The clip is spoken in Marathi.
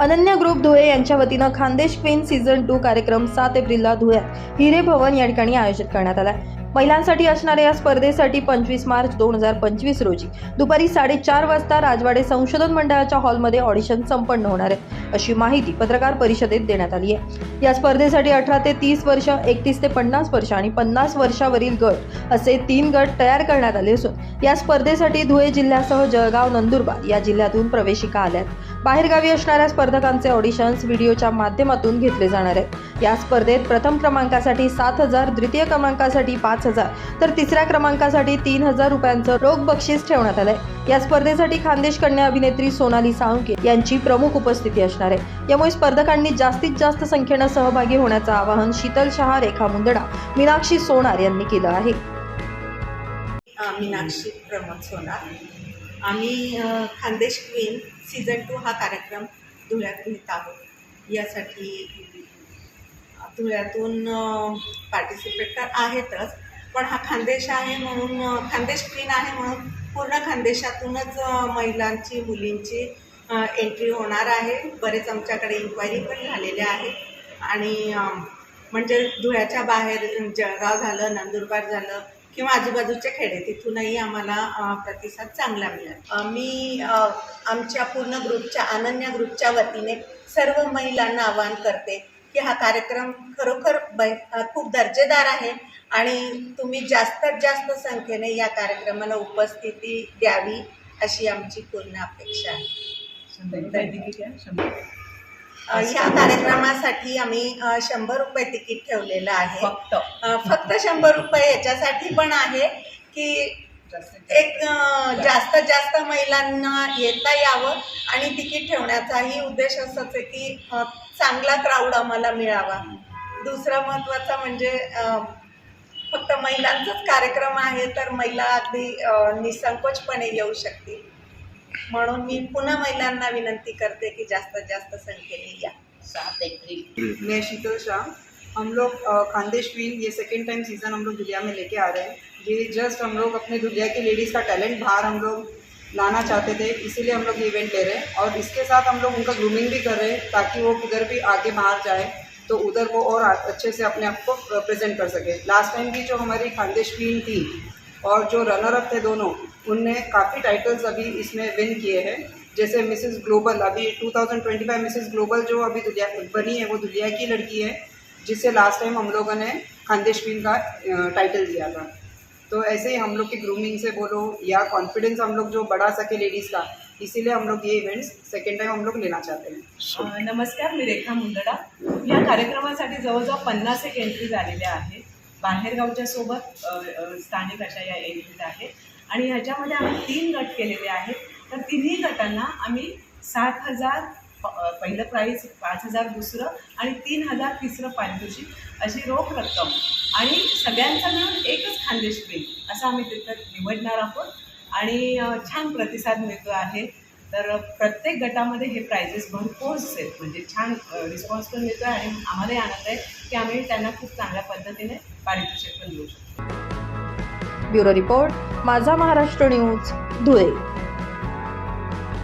अनन्या ग्रुप धुळे यांच्या वतीनं खानदेश क्वीन सीझन टू कार्यक्रम सात एप्रिलला धुळ्यात हिरे भवन या ठिकाणी आयोजित करण्यात आला महिलांसाठी असणाऱ्या या स्पर्धेसाठी पंचवीस मार्च दोन हजार पंचवीस रोजी दुपारी साडेचार वाजता राजवाडे संशोधन मंडळाच्या हॉलमध्ये ऑडिशन संपन्न होणार आहे अशी माहिती पत्रकार परिषदेत देण्यात आली आहे. या स्पर्धेसाठी अठरा ते तीस वर्ष एकतीस ते पन्नास वर्ष आणि पन्नास वर्षावरील गट असे तीन गट तयार करण्यात आले असून या स्पर्धेसाठी धुळे जिल्ह्यासह जळगाव नंदुरबार या जिल्ह्यातून प्रवेशिका आल्यात. बाहेरगावी असणाऱ्या स्पर्धकांचे ऑडिशन्स व्हिडिओच्या माध्यमातून घेतले जाणार आहेत. या स्पर्धेत प्रथम क्रमांकासाठी सात हजार द्वितीय क्रमांकासाठी पाच हजार तर तिसऱ्या क्रमांकासाठी तीन हजार रुपयांचं रोख बक्षीस ठेवण्यात आलंय. या स्पर्धेसाठी खानदेश कन्या अभिनेत्री सोनाली साळुंके यांची प्रमुख उपस्थिती असणार आहे. यामुळे स्पर्धकांनी जास्तीत जास्त संख्येनं सहभागी होण्याचं आवाहन शीतल शहा रेखा मुंदडा मीनाक्षी सोनार यांनी केलं आहे. मीनाक्षी प्रमोद सोनार. आम्ही खानदेश क्वीन सीझन टू हा कार्यक्रम धुळ्यात घेत आहोत. यासाठी धुळ्यातून पार्टिसिपेट तर आहेतच पण हा खानदेश आहे म्हणून खानदेश क्वीन आहे म्हणून पूर्ण खानदेशातूनच महिलांची मुलींची एंट्री होणार आहे. बरेच आमच्याकडे इन्क्वायरी पण झालेल्या आहेत. आणि म्हणजे धुळ्याच्या बाहेर जळगाव झालं नंदुरबार झालं किंवा आजूबाजूचे खेडे तिथूनही आम्हाला प्रतिसाद चांगला मिळेल. मी आमच्या पूर्ण ग्रुपच्या अनन्या ग्रुपच्या वतीने सर्व महिलांना आवाहन करते की हा कार्यक्रम खरोखर खूप दर्जेदार आहे आणि तुम्ही जास्तीत जास्त संख्येने या कार्यक्रमाला उपस्थिती द्यावी अशी आमची पूर्ण अपेक्षा आहे. ह्या कार्यक्रमासाठी आम्ही शंभर रुपये तिकीट ठेवलेलं आहे. फक्त. शंभर रुपये याच्यासाठी पण आहे की एक अ, जास्तीत जास्त महिलांना येता यावं आणि तिकीट ठेवण्याचाही उद्देश असंच आहे की चांगला क्राऊड आम्हाला मिळावा. दुसरा महत्त्वाचा म्हणजे फक्त महिलांचाच कार्यक्रम आहे तर महिला अगदी निसंकोचपणे येऊ शकतील. म्हणून मी पुन्हा महिलांना विनंती करते की जास्तीत जास्त संख्येने या. सात एप्रिल. मैं शीतल शाह. हम लोग खानदेश क्वीन ये सेकेंड टाइम सीज़न हम लोग दुनिया में लेके आ रहे हैं. ये जस्ट हम लोग अपने दुनिया की लेडीज़ का टैलेंट बाहर हम लोग लाना चाहते थे इसीलिए हम लोग ये इवेंट ले रहे हैं. और इसके साथ हम लोग उनका ग्रूमिंग भी कर रहे हैं ताकि वो किधर भी आगे बाहर जाए तो उधर वो और अच्छे से अपने आप को प्रेजेंट कर सके. लास्ट टाइम भी जो हमारी खानदेश क्वीन थी और जो रनर अप थे दोनों, उनने काफ़ी टाइटल्स अभी इसमें विन किए हैं। जैसे मिसेस ग्लोबल अभी 2025 मिसेस ग्लोबल जो अभी दुनिया बनी है, वो दुनिया की लड़की है, जिससे लास्ट टाइम हम लोगों ने खानदेश का टाइटल दिया था। तो ऐसे ही हम लोग की ग्रूमिंग से बोलो या कॉन्फिडेंस हम लोग जो बढ़ा सके लेडीज़ का, इसीलिए हम लोग ये इवेंट्स सेकेंड टाइम हम लोग लेना चाहते हैं। नमस्कार, मी रेखा मुंदडा. या कार्यक्रमासाठी जवळजवळ पन्नास एक एंट्री झालेल्या आहेत. बाहेरगावच्या सोबत स्थानिक अशा या एंट्रीज आहेत. आणि ह्याच्यामध्ये आम्ही तीन गट केलेले आहेत. तर तिन्ही गटांना आम्ही सात हजार पहिलं प्राईज पाच हजार दुसरं आणि तीन हजार तिसरं पारितोषिक अशी रोख रक्कम. आणि सगळ्यांचा मिळून एकच खानदेश मिळेल असं आम्ही तिथं निवडणार आहोत. आणि छान प्रतिसाद मिळतो आहे. तर प्रत्येक गटामध्ये हे प्राइजेस भरपूर आहेत म्हणजे छान रिस्पॉन्स पण मिळतो आहे आणि आम्हालाही आनंद आहे की आम्ही त्यांना खूप चांगल्या पद्धतीने पारितोषिक पण देऊ शकतो. ब्युरो रिपोर्ट माझा महाराष्ट्र न्यूज धुळे.